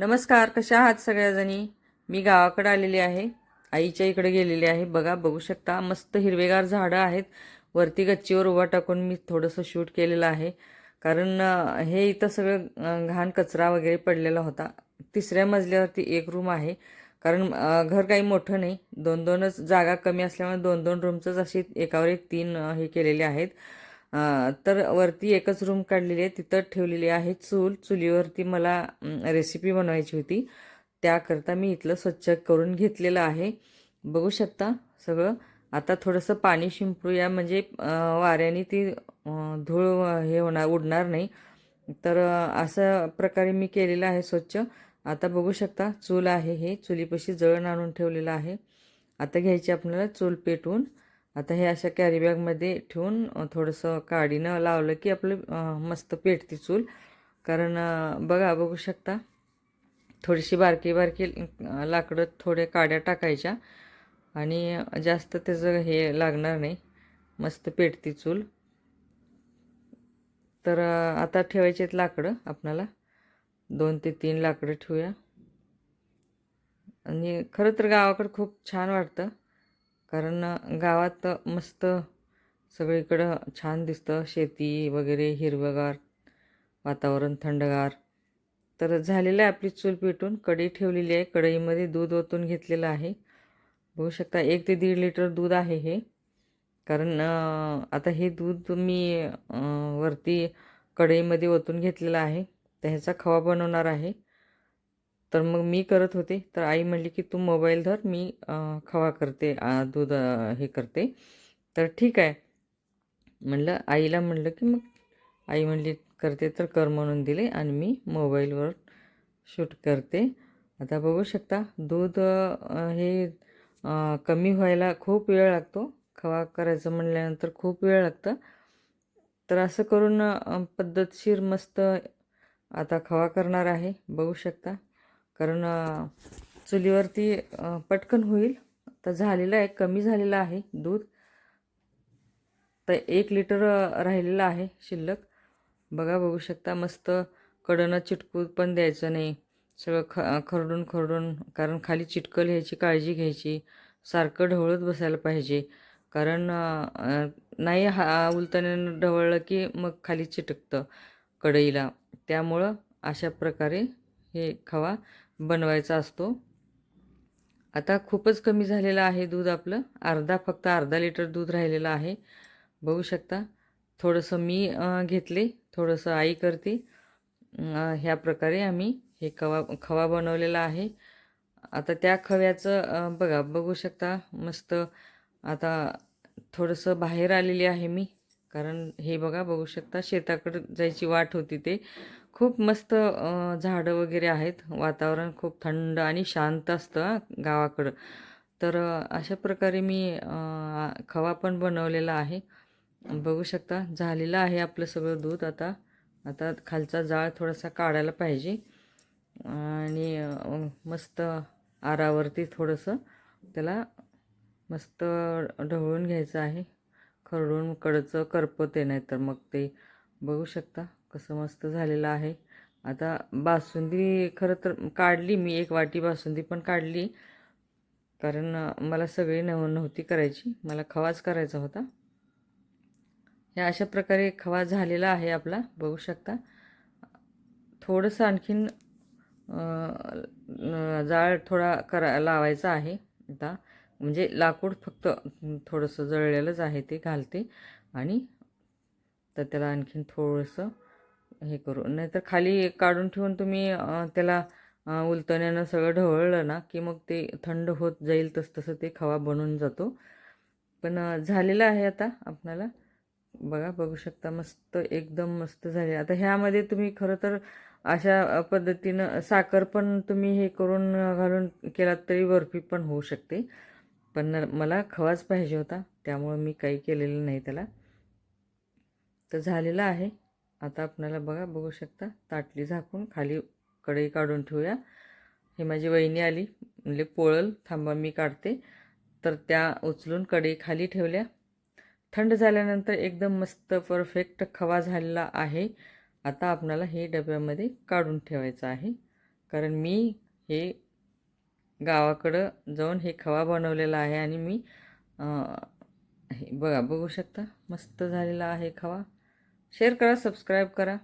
नमस्कार कशा आहात सगळ्याजणी? मी गावाकडे आलेली आहे. आईच्या इकडे गेलेली आहे. बघा बघू शकता मस्त हिरवेगार झाडं आहेत. वरती गच्चीवर उभा टाकून मी थोडंसं शूट केलेलं आहे. कारण हे इथं सगळं घाण कचरा वगैरे पडलेला होता. तिसऱ्या मजल्यावरती एक रूम आहे. कारण घर काही मोठं नाही. दोन दोनच जागा कमी असल्यामुळे दोन दोन रूमचंच अशी एकावर एक तीन हे केलेले आहेत. तर वरती एकच रूम काढलेली आहे. तिथं ठेवलेली आहे चूल. चुलीवरती मला रेसिपी बनवायची होती. त्याकरता मी इथलं स्वच्छ करून घेतलेलं आहे. बघू शकता सगळं. आता थोडंसं पाणी शिंपडूया. म्हणजे वाऱ्याने ती धूळ हे होणार उडणार नाही. तर असं अशा प्रकारे मी केलेलं आहे स्वच्छ. आता बघू शकता चूल आहे हे. चुलीपाशी जळण आणून ठेवलेलं आहे. आता घ्यायची आपल्याला चूल पेटवून. आता हे अशा कॅरीबॅगमध्ये ठेवून थोडंसं काडीनं लावलं की आपलं मस्त पेटती चूल कारण बघा बघू शकता थोडीशी बारकी बारकी लाकडं थोड्या काड्या टाकायच्या आणि जास्त त्याचं हे लागणार नाही. मस्त पेटती चूल तर आता ठेवायचे आहेत लाकडं आपणाला. दोन ते तीन लाकडं ठेवूया. आणि खरं तर गावाकडं खूप छान वाटतं. कारण गावात मस्त सगळीकडं छान दिसतं. शेती वगैरे हिरवंगार वातावरण थंडगार. तर झालेलं आहे आपली चूल पेटून. कढई ठेवलेली आहे. कढईमध्ये दूध ओतून घेतलेलं आहे. बघू शकता एक ते दीड लिटर दूध आहे हे. कारण आता हे दूध मी वरती कढईमध्ये ओतून घेतलेलं आहे. तर ह्याचा खवा बनवणार आहे. तर मग मी करत होते. तर आई म्हणली की तू मोबाईल धर मी खवा करते दूध हे करते. तर ठीक आहे. म्हणलं आईला म्हणलं की मग आई म्हणली करते तर कर म्हणून दिले आणि मी मोबाईलवर शूट करते. आता बघू शकता दूध हे कमी व्हायला खूप वेळ लागतो. खवा करायचं म्हणल्यानंतर खूप वेळ लागतं. तर असं करून पद्धतशीर मस्त आता खवा करणार आहे. बघू शकता. कारण चुलीवरती पटकन होईल. तर झालेलं आहे कमी झालेलं आहे दूध. तर एक लिटर राहिलेलं आहे शिल्लक. बघा बघू शकता मस्त कडनं चिटकू पण द्यायचं नाही. सगळं ख खरडून खरडून कारण खाली चिटकल ह्याची काळजी घ्यायची. सारखं ढवळत बसायला पाहिजे. कारण नाही हा उलताने ढवळलं की मग खाली चिटकतं कढईला. त्यामुळं अशा प्रकारे हे खवा. बनवायचा असतो. आता खूपच कमी झालेलं आहे दूध आपलं. अर्धा फक्त अर्धा लिटर दूध राहिलेलं आहे. बघू शकता. थोडंसं मी घेतले. थोडंसं आई करते. ह्या प्रकारे आम्ही हे खवा खवा बनवलेला आहे. आता त्या खव्याचं बघा बघू शकता. मस्त. आता थोडंसं बाहेर आलेली आहे मी. कारण हे बघा बघू शकता शेताकडे जायची वाट होती ते खूप मस्त झाडं वगैरे आहेत. वातावरण खूप थंड आणि शांत असतं गावाकडं. तर अशा प्रकारे मी खवा पण बनवलेला आहे. बघू शकता झालेलं आहे आपलं सगळं दूध आता. आता खालचा जाळ थोडासा काढायला पाहिजे. आणि मस्त आरावरती थोडंसं त्याला मस्त ढवळून घ्यायचं आहे. खरडून कडचं करपते नाही तर मग ते बघू शकता कसं मस्त झालेलं आहे. आता बासुंदी खरं तर काढली मी एक वाटी बासुंदी पण काढली. कारण मला सगळी नव नव्हती करायची. मला खवाच करायचा होता. ह्या अशा प्रकारे खवा झालेला आहे आपला बघू शकता. थोडंसं आणखीन जाळ थोडा करा लावायचा आहे आता. म्हणजे लाकूड फक्त थोडंसं जळलेलंच आहे ते घालते. आणि तर त्याला आणखीन थोडंसं हे करू. नाहीतर खाली काढून ठेवून तुम्ही त्याला उलतण्यानं सगळं ढवळलं ना की मग ते थंड होत जाईल तस तसं ते खवा बनून जातो. पण झालेलं आहे आता आपणाला. बघा बघू शकता मस्त एकदम मस्त झाले. आता ह्यामध्ये तुम्ही खरं तर अशा पद्धतीनं साखर पण तुम्ही हे करून घालून केलात तरी बर्फी पण होऊ शकते. पण न- मला खवाच पाहिजे होता त्यामुळं मी काही केलेलं नाही त्याला. तर झालेलं आहे. आता आपणाला बघा बघू शकता ताटली झाकून खाली कढई काढून ठेवूया. हे माझी वहिनी आली म्हणजे पोळल थांबा मी काढते. तर त्या उचलून कढई खाली ठेवल्या. थंड झाल्यानंतर एकदम मस्त परफेक्ट खवा झालेला आहे. आता आपणाला हे डब्यामध्ये काढून ठेवायचं आहे. कारण मी हे गावाकडं जाऊन हे खवा बनवलेला आहे आणि मी हे बघा बघू शकता मस्त झालेला आहे खवा. शेअर करा सबस्क्राईब करा.